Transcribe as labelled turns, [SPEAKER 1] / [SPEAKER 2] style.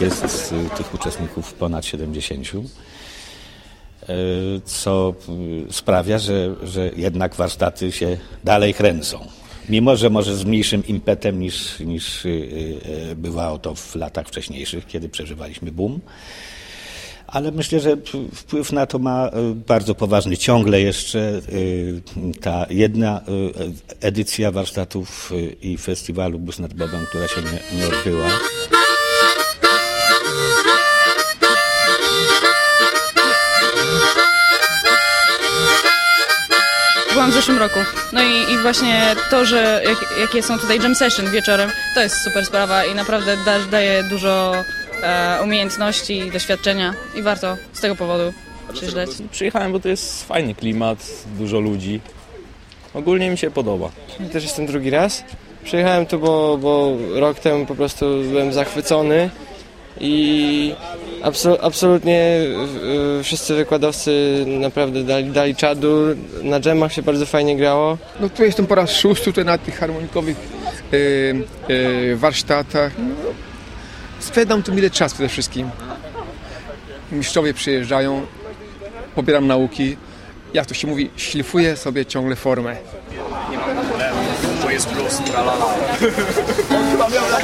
[SPEAKER 1] Jest y, tych uczestników ponad 70, y, co y, sprawia, że, że jednak warsztaty się dalej kręcą. Mimo, że może z mniejszym impetem niż, niż y, bywało to w latach wcześniejszych, kiedy przeżywaliśmy boom. Ale myślę, że wpływ na to ma y, bardzo poważny. Ciągle jeszcze y, ta jedna y, edycja warsztatów i festiwalu Bus nad Bobem, która się nie, nie odbyła.
[SPEAKER 2] Byłam w zeszłym roku. No i, i właśnie to, że jak, jakie są tutaj jam session wieczorem, to jest super sprawa i naprawdę da, daje dużo e, umiejętności i doświadczenia i warto z tego powodu przyjrzeć.
[SPEAKER 3] Przyjechałem, bo to jest fajny klimat, dużo ludzi. Ogólnie mi się podoba.
[SPEAKER 4] Też jestem drugi raz. Przyjechałem tu, bo, bo rok temu po prostu byłem zachwycony i absol, absolutnie y, wszyscy wykładowcy naprawdę dali, dali czadu. Na dżemach się bardzo fajnie grało.
[SPEAKER 5] No tu jestem po raz szósty tutaj na tych harmonikowych e, e, warsztatach. No, spędzam tu mile czas przede wszystkim. Mistrzowie przyjeżdżają, pobieram nauki. Jak to się mówi, szlifuję sobie ciągle formę.
[SPEAKER 6] To jest plus, tralala.